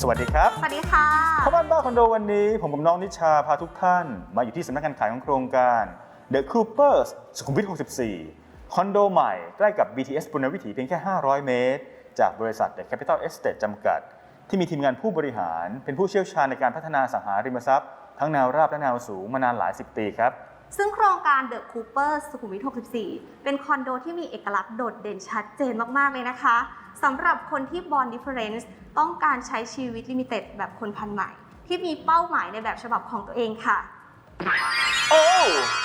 สวัสดีครับ สวัสดีค่ะเข้าบ้านบ้าคอนโดวันนี้ ผมกับน้องนิชาพาทุกท่าน มาอยู่ที่สำนักงานขายของโครงการ The Coopers สุขุมวิท 64 คอนโดใหม่ใกล้กับ BTS ปุณณวิถีเพียงแค่ 500 เมตร จากบริษัท The Capital Estate จำกัด ที่มีทีมงานผู้บริหาร เป็นผู้เชี่ยวชาญในการพัฒนาสังหาริมทรัพย์ ทั้งแนวราบและแนวสูงมานานหลายสิบปีครับซึ่งโครงการ The Cooper สุขุมวิท 64 เป็นคอนโดที่มีเอกลักษณ์โดดเด่นชัดเจนมาก ๆ เลยนะคะสำหรับคนที่ Born Difference ต้องการใช้ชีวิตลิมิเต็ดแบบคนพันใหม่ ที่มีเป้าหมายในแบบฉบับของตัวเองค่ะ โอ้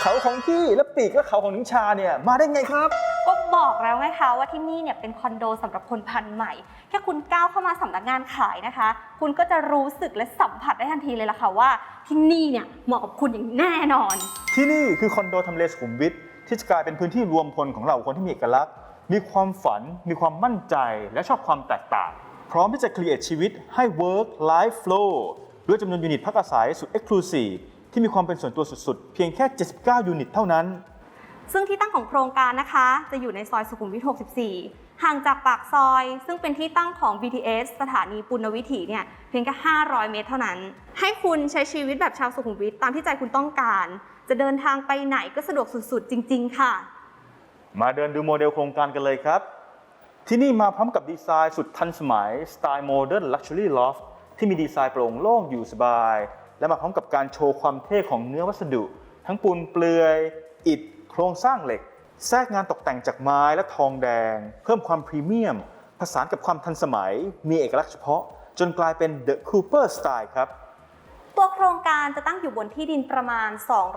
เขาของพี่และปีกและเขาของนิชาเนี่ยมาได้ไงครับ ก็บอกแล้วไงคะว่าที่นี่เนี่ยเป็นคอนโดสำหรับคนพันใหม่ แค่คุณก้าวเข้ามาสำนักงานขายนะคะ คุณก็จะรู้สึกและสัมผัสได้ทันทีเลยล่ะค่ะว่าที่นี่เนี่ยเหมาะกับคุณอย่างแน่นอน ที่นี่คือคอนโดทำเลสุขุมวิทที่จะกลายเป็นพื้นที่รวมพลของเราคนที่มีเอกลักษณ์ มีความฝัน มีความมั่นใจ และชอบความแตกต่าง พร้อมที่จะ create ชีวิตให้ work life flow ด้วยจำนวนยูนิตพักอาศัยสุด exclusive ที่มีความเป็นส่วนตัวสุดๆ เพียงแค่ 79 ยูนิตเท่านั้น ซึ่งที่ตั้งของโครงการนะคะ จะอยู่ในซอยสุขุมวิท 64 ห่างจากปากซอย ซึ่งเป็นที่ตั้งของ BTS สถานีปุณณวิถีเนี่ยเพียงแค่ 500 เมตรเท่านั้น ให้คุณใช้ชีวิตแบบชาวสุขุมวิทตามที่ใจคุณต้องการ จะเดินทางไปไหนก็สะดวกสุดๆ จริง ๆ ค่ะ มาเดินดูโมเดลโครงการกันเลยครับ ที่นี่มาพร้อมกับดีไซน์สุดทันสมัยสไตล์โมเดิร์นลักชัวรี่ลอฟที่มีดีไซน์โปร่งโล่งอยู่สบาย และมาพร้อมกับการโชว์ความเท่ของเนื้อวัสดุ ทั้งปูนเปลือย อิฐ โครงสร้างเหล็ก แทรกงานตกแต่งจากไม้และทองแดง เพิ่มความพรีเมียม ผสานกับความทันสมัย มีเอกลักษณ์เฉพาะ จนกลายเป็น The Cooper Style ครับ ตัวโครงการจะตั้งอยู่บนที่ดินประมาณ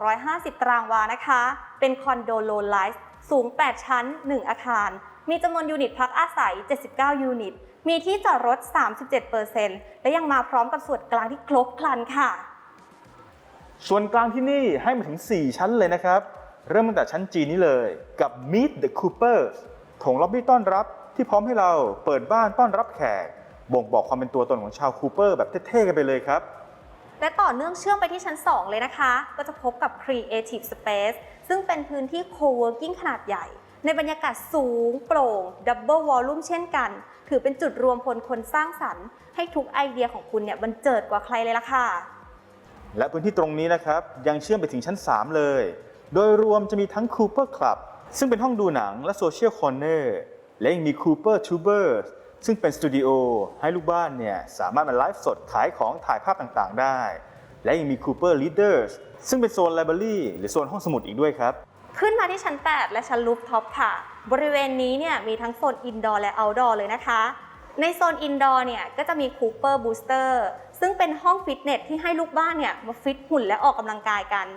250 ตารางวานะคะ เป็นคอนโดโลไลฟ์สูง 8 ชั้น 1 อาคาร มีจำนวนยูนิตพักอาศัย 79 ยูนิต มีที่จอดรถ 37%และยังมาพร้อมกับส่วนกลางที่ครบครันค่ะ ส่วนกลางที่นี่ให้มาถึง 4 ชั้นเลยนะครับ เริ่มตั้งแต่ชั้นจีนนี้เลยกับ Meet the Coopers ถงล็อบบี้ต้อนรับที่พร้อมให้เราเปิดบ้านต้อนรับแขก บ่งบอกความเป็นตัวตนของชาวคูเปอร์แบบเท่ๆกันไปเลยครับ และต่อเนื่องเชื่อมไปที่ชั้น 2 เลยนะคะ ก็จะพบกับ Creative Space ซึ่งเป็นพื้นที่ Co-working ขนาดใหญ่ ในบรรยากาศสูงโปร่ง Double Volume เช่นกัน ถือเป็นจุดรวมพลคนสร้างสรรค์ ให้ทุกไอเดียของคุณเนี่ยบันเจิดกว่าใครเลยล่ะค่ะ และพื้นที่ตรงนี้นะครับยังเชื่อมไปถึงชั้น 3 เลย โดยรวมจะมีทั้ง Cooper Club ซึ่งเป็นห้องดูหนังและ Social Corner และยังมี Cooper Tubers ซึ่งเป็นสตูดิโอให้ลูกบ้านเนี่ยสามารถมาไลฟ์สดขายของถ่ายภาพต่างๆ ได้ และยังมี Cooper Leaders ซึ่งเป็นโซน Library หรือโซนห้องสมุดอีกด้วยครับขึ้นมาที่ชั้น 8 และชั้นลูฟท็อปค่ะ บริเวณนี้เนี่ยมีทั้งโซนอินดอร์และเอาท์ดอร์เลยนะคะ ในโซนอินดอร์เนี่ยก็จะมี Cooper Booster ซึ่งเป็นห้องฟิตเนสที่ให้ลูกบ้านเนี่ยมาฟิตหุ่นและออกกำลังกายกัน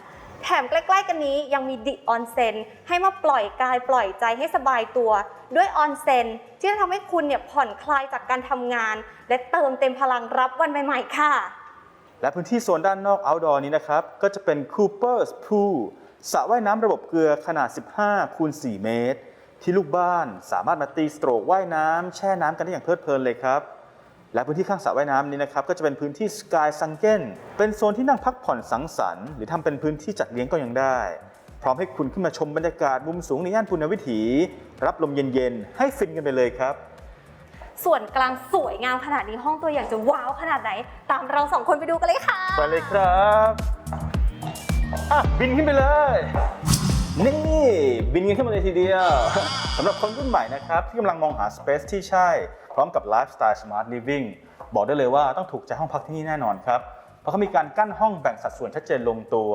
แถมใกล้ๆกันนี้ยังมีดิออนเซนให้มาปล่อยกายปล่อยใจให้สบายตัว ด้วยออนเซนที่จะทำให้คุณเนี่ยผ่อนคลายจากการทำงาน และเติมเต็มพลังรับวันใหม่ๆค่ะ และพื้นที่โซนด้านนอก outdoor นี้นะครับ ก็จะเป็น Cooper's Pool สระว่ายน้ำระบบเกลือขนาด 15 คูณ 4 เมตร ที่ลูกบ้านสามารถมาตีสโตรกว่ายน้ำแช่น้ำกันได้อย่างเพลิดเพลินเลยครับ และพื้นที่ข้างสระว่ายน้ำนี้นะครับก็จะเป็นพื้นที่ Sky Sunken เป็นโซนที่นั่งพักผ่อนสังสรรค์หรือทำเป็นพื้นที่จัดเลี้ยงก็ยังได้ พร้อมให้คุณขึ้นมาชมบรรยากาศมุมสูงในย่านปุณณวิถี รับลมเย็นๆ ให้ฟินกันไปเลยครับ ส่วนกลางสวยงามขนาดนี้ห้องตัวอย่างจะว้าวขนาดไหน ตามเราสองคนไปดูกันเลยค่ะ ไปเลยครับอะบินขึ้นไปเลยนี่บินกันขึ้นมาเลยทีเดียวสำหรับคนรุ่นใหม่นะครับที่กำลังมองหาสเปซที่ใช่ พร้อมกับไลฟ์สไตล์สมาร์ทลิฟ i ิ g บอกได้เลยว่าต้องถูกใจห้องพักที่นี่แน่นอนครับ เพราะเขามีการกั้นห้องแบ่งสัดส่วนชัดเจนลงตัว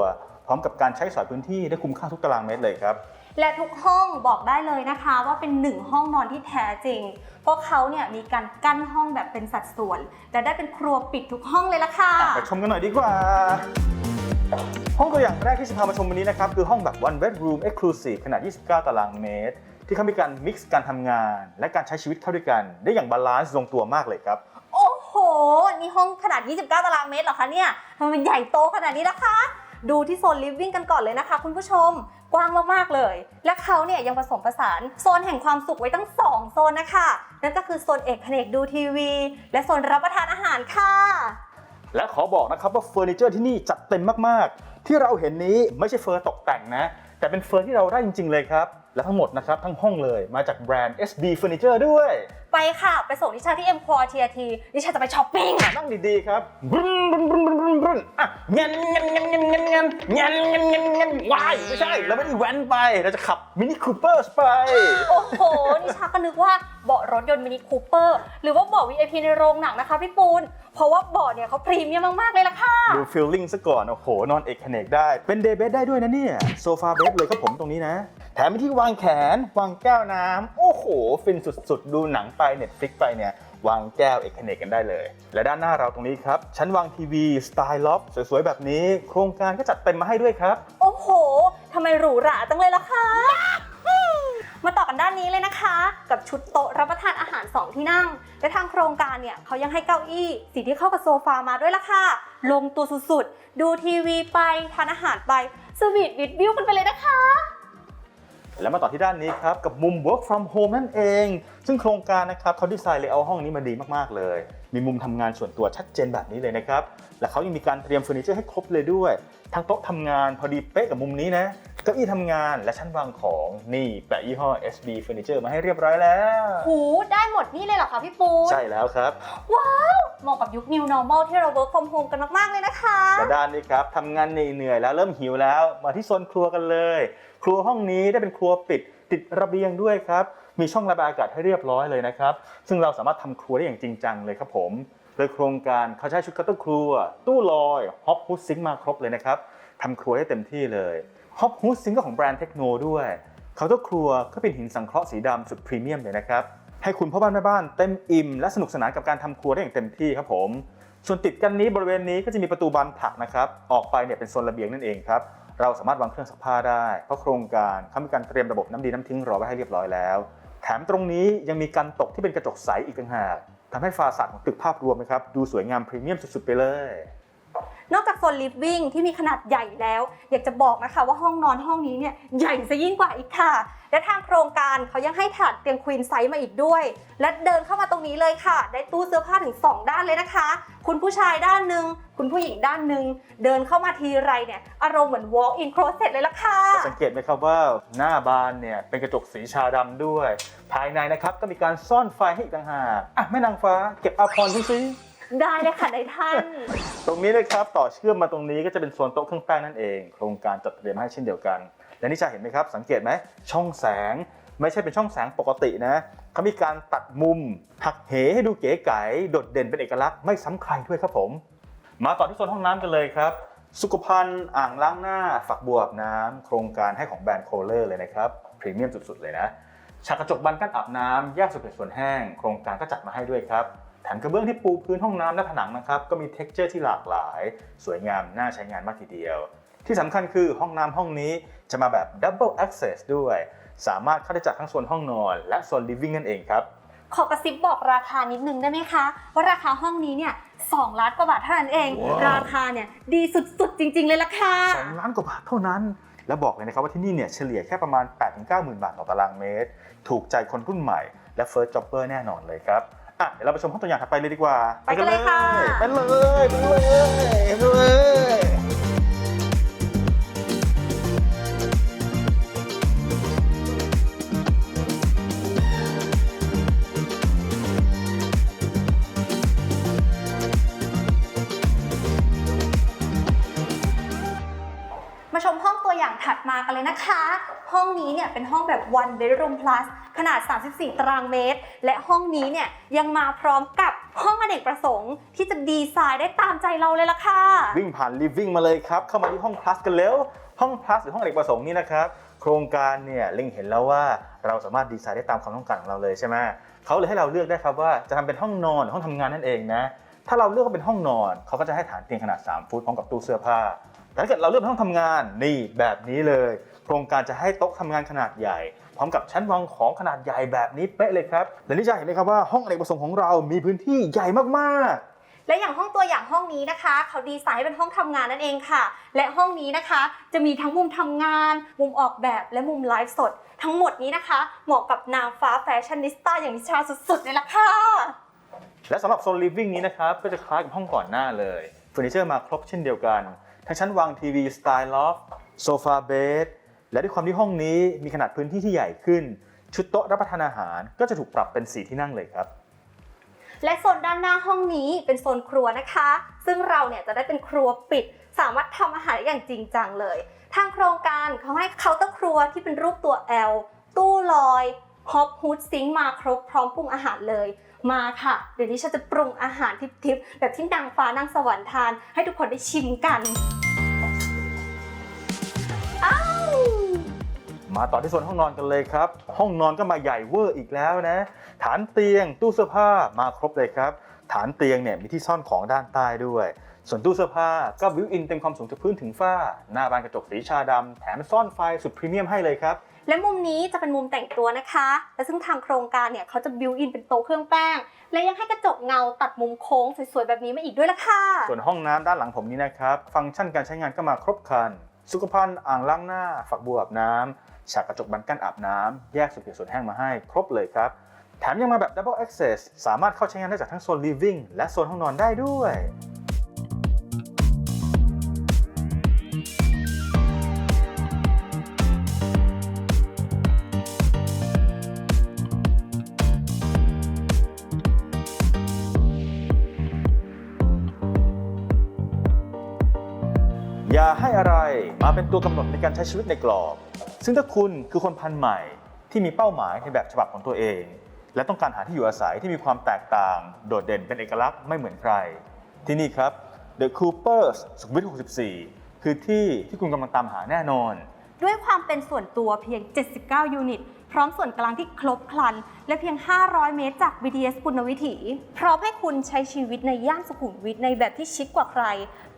พร้อมกับการใช้สอยพื้นที่ได้คุ้มค่าทุกตารางเมตรเลยครับและทุกห้องบอกได้เลยนะคะว่าเป็นหนึ่งห้องนอนที่แท้จริง เพราะเขาเนี่ยมีการกั้นห้องแบบเป็นสัดส่วน และได้เป็นครัวปิดทุกห้องเลยละค่ะไปชมกันหน่อยดีกว่า ห้องตัวอย่างแรกที่จะพามาชมวันนี้นะครับ คือห้องแบบ one bedroom exclusive ขนาด 29 ตารางเมตร ที่เขามีการ mix การทำงาน และการใช้ชีวิตเข้าด้วยกัน ได้อย่างบาลานซ์ลงตัวมากเลยครับ โอ้โห นี่ห้องขนาด 29 ตารางเมตรเหรอคะเนี่ยทำไมมันใหญ่โตขนาดนี้ล่ะคะ ดูที่โซนลิฟวิ่งกันก่อนเลยนะคะ คุณผู้ชม กว้างมาก ๆ เลย และเขาเนี่ยยังผสมผสานโซนแห่งความสุขไว้ตั้ง 2 โซนนะคะ นั่นก็คือโซนเอกเขนกดูทีวี และโซนรับประทานอาหารค่ะ และขอบอกนะครับว่าเฟอร์นิเจอร์ที่นี่จัดเต็มมาก ๆ ที่เราเห็นนี้ไม่ใช่เฟอร์ตกแต่งนะ แต่เป็นเฟอร์ที่เราได้จริง ๆ เลยครับ และทั้งหมดนะครับทั้งห้องเลยมาจากแบรนด์ SB Furniture ด้วย ไปค่ะ ไปส่งนิชาที่ M Quartier T นิชาจะไปช้อปปิ้ง นั่งดีๆครับบรึ้นบรึ้นบรึ้นบรึ้นบรึ้นบรึ้นอะเงี้ยเงี้ยเงี้ยเงี้ยเงี้ยเงี้ยเงี้ยเงี้ยเงี้ยเงี้ยว้ายไม่ใช่เราไม่ได้แว้นไปเราจะขับมินิคูเปอร์ไป โอ้โห นิชาก็นึกว่าเบาะรถยนต์มินิคูเปอร์หรือว่าเบาะ VIP ในโรงหนังนะคะพี่ปูน เพราะว่าเบาะเนี่ยเขาพรีเมียมมากๆเลยล่ะค่ะ ดูฟิลลิ่งซะก่อน โอ้โห นอนเอกเขนกได้ เป็นเดย์เบดได้ด้วยนะเนี่ย โซฟาเบดเลยครับผมตรงนี้นะ แถมที่วางแขน วางแก้วน้ำโอ้โห ฟินสุดๆ ดูหนังไปเน็ตฟลิกไปเนี่ยวางแก้วเอกเนกกันได้เลย และด้านหน้าเราตรงนี้ครับ ชั้นวางทีวี สไตล์ล็อบสวยๆ แบบนี้ โครงการก็จัดเต็มมาให้ด้วยครับ โอ้โหทำไมหรูหราจังเลยล่ะคะมาต่อกันด้านนี้เลยนะคะ กับชุดโต๊ะรับประทานอาหาร 2 ที่นั่ง และทางโครงการเนี่ยเขายังให้เก้าอี้สีที่เข้ากับโซฟามาด้วยล่ะค่ะ ลงตัวสุดๆ ดูทีวีไปทานอาหารไปสวีทวิดวิวกันไปเลยนะคะ แล้วมาต่อที่ด้านนี้ครับ กับมุม work from home นั่นเอง ซึ่งโครงการนะครับเขาดีไซน์เลเยอร์ห้องนี้มาดีมากๆเลย มีมุมทำงานส่วนตัวชัดเจนแบบนี้เลยนะครับ และเขายังมีการเตรียมเฟอร์นิเจอร์ให้ครบเลยด้วย ทั้งโต๊ะทำงานพอดีเป๊ะกับมุมนี้นะเก้าอี้ทำงานและชั้นวางของนี่แปะยี่ห้อ SB Furniture มาให้เรียบร้อยแล้วหูได้หมดนี่เลยเหรอคะพี่ปูนใช่แล้วครับเหมาะกับยุค New Normal ที่เรา work from home กันมาก ๆ เลยนะคะและด้านนี้ครับทำงานเหนื่อยๆแล้วเริ่มหิวแล้ว มาที่โซนครัวกันเลย ครัวห้องนี้ได้เป็นครัวปิดติดระเบียงด้วยครับ มีช่องระบายอากาศให้เรียบร้อยเลยนะครับ ซึ่งเราสามารถทำครัวได้อย่างจริงจังเลยครับผม โดยโครงการเขาใช้ชุดคัตเตอร์ครัว ตู้ลอยฮอปฮูดซิงมาครบเลยนะครับทำครัวได้เต็มที่เลยฮอปฮูดซิงก็ของแบรนด์เทคโนด้วยเคาน์เตอร์ครัวก็เป็นหินสังเคราะห์สีดำสุดพรีเมียมเลยนะครับให้คุณพ่อบ้านแม่บ้านเต็มอิ่มและสนุกสนานกับการทำครัวได้อย่างเต็มที่ครับผมส่วนติดกันนี้บริเวณนี้ก็จะมีประตูบานผักนะครับ ออกไปเนี่ยเป็นโซนระเบียงนั่นเองครับ เราสามารถวางเครื่องซักผ้าได้ เพราะโครงการเขามีการเตรียมระบบน้ำดีน้ำทิ้งรอไว้ให้เรียบร้อยแล้ว แถมตรงนี้ยังมีการตกที่เป็นกระจกใสอีกต่างหากทำให้ฟาสาดของตึกภาพรวมนะครับดูสวยงามพรีเมียมสุดๆไปเลย นอกจากโซนลิฟวิ่งที่มีขนาดใหญ่แล้ว อยากจะบอกนะคะว่าห้องนอนห้องนี้เนี่ยใหญ่ซะยิ่งกว่าอีกค่ะ และทางโครงการเขายังให้ถาดเตียงควีนไซส์มาอีกด้วย และเดินเข้ามาตรงนี้เลยค่ะ ได้ตู้เสื้อผ้าถึง 2 ด้านเลยนะคะ คุณผู้ชายด้านหนึ่งคุณผู้หญิงด้านหนึ่งเดินเข้ามาทีไรเนี่ยอารมณ์เหมือน walk in closet เลยละค่ะ สังเกตไหมครับว่าหน้าบานเนี่ยเป็นกระจกสีชาดำด้วย ภายในนะครับก็มีการซ่อนไฟให้อีกต่างหากอะแม่นางฟ้าเก็บอาภรณ์ฉันสิ ได้เลยค่ะนายท่าน ตรงนี้นะครับต่อเชื่อมมาตรงนี้ก็จะเป็นโซนโต๊ะเครื่องแป้งนั่นเอง โครงการจัดเตรียมมาให้เช่นเดียวกัน และนี่จะเห็นไหมครับ สังเกตไหมช่องแสง ไม่ใช่เป็นช่องแสงปกตินะเขามีการตัดมุมหักเหให้ดูเก๋ไก๋โดดเด่นเป็นเอกลักษณ์ไม่ซ้ำใครด้วยครับผม มาต่อที่โซนห้องน้ำกันเลยครับ สุขภัณฑ์อ่างล้างหน้าฝักบัวอาบน้ำโครงการให้ของแบรนด์โคเลอร์เลยนะครับพรีเมียมสุดๆเลยนะฉากกระจกบานกั้นอาบน้ำแยกส่วนเปียกส่วนแห้ง โครงการก็จัดมาให้ด้วยครับ แถมกระเบื้องที่ปูพื้นห้องน้ำและผนังนะครับก็มีเท็กเจอร์ที่หลากหลาย สวยงามน่าใช้งานมากทีเดียว ที่สำคัญคือห้องน้ำห้องนี้จะมาแบบ Double Access ด้วย สามารถเข้าได้จากทั้งโซนห้องนอน และโซน Living นั่นเองครับขอกระซิบบอกราคานิดนึงได้ไหมคะ ว่าราคาห้องนี้เนี่ย2ล้านกว่าบาทเท่านั้นเอง ราคาเนี่ยดีสุดๆ จริง ๆ เลยล่ะค่ะ2ล้านกว่าบาทเท่านั้น แล้วบอกเลยนะครับว่าที่นี่เนี่ยเฉลี่ยแค่ประมาณ 8-9 หมื่นบาทต่อตารางเมตร ถูกใจคนรุ่นใหม่และ First Jobber แน่นอนเลยครับ อะเดี๋ยวเราไปชมห้องตัวอย่างถัดไปเลยดีกว่าไปกันเลยค่ะ ไปเลยไปเลยไปเลย เนี่ยเป็นห้องแบบ one bedroom plus ขนาด 34 ตารางเมตร และห้องนี้เนี่ยยังมาพร้อมกับห้องอเนกประสงค์ ที่จะดีไซน์ได้ตามใจเราเลยล่ะค่ะ วิ่งผ่าน Living มาเลยครับ เข้ามาที่ห้อง plus กันแล้ว ห้อง plus หรือห้องอเนกประสงค์นี่นะครับ โครงการเนี่ยเล็งเห็นแล้วว่าเราสามารถดีไซน์ได้ตามความต้องการของเราเลยใช่ไหมเขาเลยให้เราเลือกได้ครับว่าจะทำเป็นห้องนอนหรือห้องทำงานนั่นเองนะ ถ้าเราเลือกว่าเป็นห้องนอนเขาก็จะให้ฐานเตียงขนาด 3 ฟุตพร้อมกับตู้เสื้อผ้าแต่ถ้าเกิดเราเลือกเป็นห้องทำงานนี่แบบนี้เลย ครงการจะให้โต๊ะทำงานขนาดใหญ่ พร้อมกับชั้นวางของขนาดใหญ่แบบนี้เป๊ะเลยครับและนี่จะเห็นไหมครับว่าห้องอเนกประสงค์ของเรามีพื้นที่ใหญ่มากๆและอย่างห้องตัวอย่างห้องนี้นะคะ เขาดีไซน์ให้เป็นห้องทำงานนั่นเองค่ะ และห้องนี้นะคะ จะมีทั้งมุมทำงาน มุมออกแบบและมุมไลฟ์สด ทั้งหมดนี้นะคะ เหมาะกับนางฟ้าแฟชั่นนิสต้าอย่างนิชาสุดๆเลยล่ะค่ะ และสำหรับโซน living นี้นะครับ ก็จะคล้ายกับห้องก่อนหน้าเลยเฟอร์นิเจอร์มาครบเช่นเดียวกัน ทั้งชั้นวางทีวีสไตล์ลอฟโซฟาเบด และด้วยความที่ห้องนี้มีขนาดพื้นที่ที่ใหญ่ขึ้น ชุดโต๊ะรับประทานอาหารก็จะถูกปรับเป็นสีที่นั่งเลยครับ และโซนด้านหน้าห้องนี้เป็นโซนครัวนะคะ ซึ่งเราเนี่ยจะได้เป็นครัวปิด สามารถทำอาหารได้อย่างจริงจังเลย ทางโครงการเขาให้เคาน์เตอร์ครัวที่เป็นรูปตัว L ตู้ลอยฮอปฮูดซิงมาครบพร้อมปรุงอาหารเลยมาค่ะ เดี๋ยวนี้ฉันจะปรุงอาหารทิพย์ๆแบบที่นางฟ้านางสวรรค์ทาน ให้ทุกคนได้ชิมกัน มาต่อที่โซนห้องนอนกันเลยครับ ห้องนอนก็มาใหญ่เวอร์อีกแล้วนะ ฐานเตียงตู้เสื้อผ้ามาครบเลยครับ ฐานเตียงเนี่ยมีที่ซ่อนของด้านใต้ด้วย ส่วนตู้เสื้อผ้าก็บิวอินเต็มความสูงจากพื้นถึงฝ้า หน้าบานกระจกสีชาดำแถมซ่อนไฟสุดพรีเมียมให้เลยครับ และมุมนี้จะเป็นมุมแต่งตัวนะคะ และซึ่งทางโครงการเนี่ยเขาจะบิวอินเป็นโต๊ะเครื่องแป้ง และยังให้กระจกเงาตัดมุมโค้งสวยๆแบบนี้มาอีกด้วยล่ะค่ะ ส่วนห้องน้ำด้านหลังผมนี้นะครับ ฟังก์ชันการใช้งานก็มาครบครัน สุขภัณฑ์อ่างล้างหน้า ฝักบัวอาบน้ำฉากกระจกบันกั้นอาบน้ำแยกส่วนเปียกส่วนแห้งมาให้ครบเลยครับ แถมยังมาแบบ Double Access สามารถเข้าใช้งานได้จากทั้งโซน Living และโซนห้องนอนได้ด้วย มาเป็นตัวกำหนดในการใช้ชีวิตในกรอบ ซึ่งถ้าคุณคือคนพันใหม่ที่มีเป้าหมายในแบบฉบับของตัวเอง และต้องการหาที่อยู่อาศัยที่มีความแตกต่าง โดดเด่นเป็นเอกลักษณ์ไม่เหมือนใคร ที่นี่ครับ The Coopers สุขุมวิท 64 คือที่ที่คุณกำลังตามหาแน่นอน ด้วยความเป็นส่วนตัวเพียง 79 ยูนิต พร้อมส่วนกลางที่ครบครัน และเพียง 500 เมตรจาก BTS ปุณณวิถี พร้อมให้คุณใช้ชีวิตในย่านสุขุมวิทในแบบที่ชิคกว่าใคร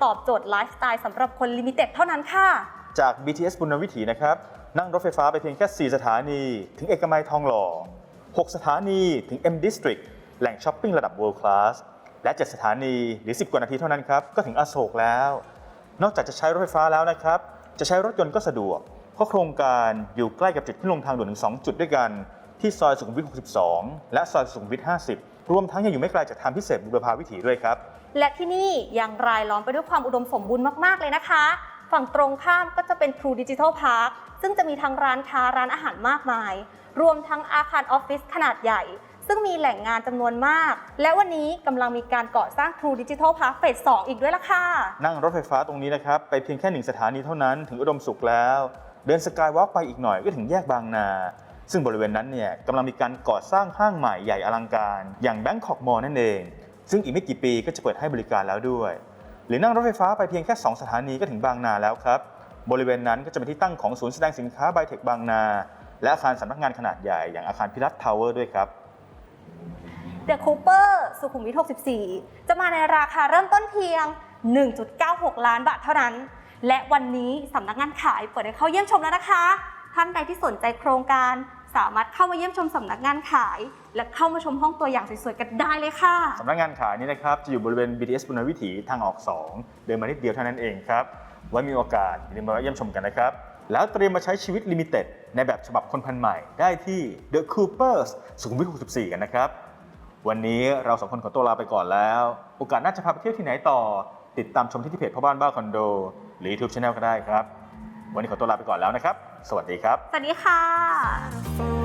ตอบโจทย์ไลฟ์สไตล์สำหรับคนลิมิเต็ดเท่านั้นค่ะ จาก BTS บุญวิถีนะครับ นั่งรถไฟฟ้าไปเพียงแค่ 4 สถานี ถึงเอกมัยทองหล่อ 6 สถานีถึง M District แหล่งช้อปปิ้งระดับ World Class และ 7 สถานีหรือ 10 กว่านาทีเท่านั้นครับ ก็ถึงอโศกแล้ว นอกจากจะใช้รถไฟฟ้าแล้วนะครับ จะใช้รถยนต์ก็สะดวก เพราะโครงการอยู่ใกล้กับจุดขึ้นลงทางด่วนถึง 2 จุดด้วยกัน ที่ซอยสุขุมวิท 62 และซอยสุขุมวิท 50 รวมทั้งยังอยู่ไม่ไกลจากทางพิเศษบุรพาวิถีด้วยครับ และที่นี่ยังรายล้อมไปด้วยความอุดมสมบูรณ์มาก ๆ เลยนะคะ ฝั่งตรงข้ามก็จะเป็น True Digital Park ซึ่งจะมีทั้งร้านค้าร้านอาหารมากมาย รวมทั้งอาคารออฟฟิศขนาดใหญ่ซึ่งมีแหล่งงานจำนวนมาก และวันนี้กำลังมีการก่อสร้าง True Digital Park เฟส2อีกด้วยล่ะค่ะ นั่งรถไฟฟ้าตรงนี้นะครับ ไปเพียงแค่หนึ่งสถานีเท่านั้นถึงอุดมสุขแล้ว เดินสกายวอล์กไปอีกหน่อยก็ถึงแยกบางนา ซึ่งบริเวณนั้นเนี่ยกำลังมีการก่อสร้างห้างใหม่ใหญ่อลังการ อย่าง Bangkok Mall นั่นเอง ซึ่งอีกไม่กี่ปีก็จะเปิดให้บริการแล้วด้วย หรือนั่งรถไฟฟ้าไปเพียงแค่ 2 สถานีก็ถึงบางนาแล้วครับ บริเวณนั้นก็จะเป็นที่ตั้งของศูนย์แสดงสินค้าไบเทคบางนา และอาคารสำนักงานขนาดใหญ่อย่างอาคารพิรัตทาวเวอร์ด้วยครับ The Cooper สุขุมวิท 64 จะมาในราคาเริ่มต้นเพียง 1.96 ล้านบาทเท่านั้น และวันนี้สำนักงานขายเปิดให้เข้าเยี่ยมชมแล้วนะคะ ท่านใดที่สนใจโครงการสามารถเข้ามาเยี่ยมชมสำนักงานขาย และเข้ามาชมห้องตัวอย่างสวยๆกันได้เลยค่ะ สำนักงานขายนี้นะครับจะอยู่บริเวณ BTS บุญวิถีทางออก 2 เดินมานิดเดียวเท่านั้นเองครับไว้มีโอกาสอย่าลืมมาเยี่ยมชมกันนะครับ แล้วเตรียมมาใช้ชีวิตลิมิเต็ดในแบบฉบับคนพันใหม่ได้ที่ The Coopers สุขุมวิท 64 กันนะครับ วันนี้เราสองคนขอตัวลาไปก่อนแล้ว โอกาสน่าจะพาไปเที่ยวที่ไหนต่อ ติดตามชมที่ที่เพจพ่อบ้านบ้าคอนโด หรือ YouTube Channel ก็ได้ครับ วันนี้ขอตัวลาไปก่อนแล้วนะครับ สวัสดีครับ สวัสดีค่ะ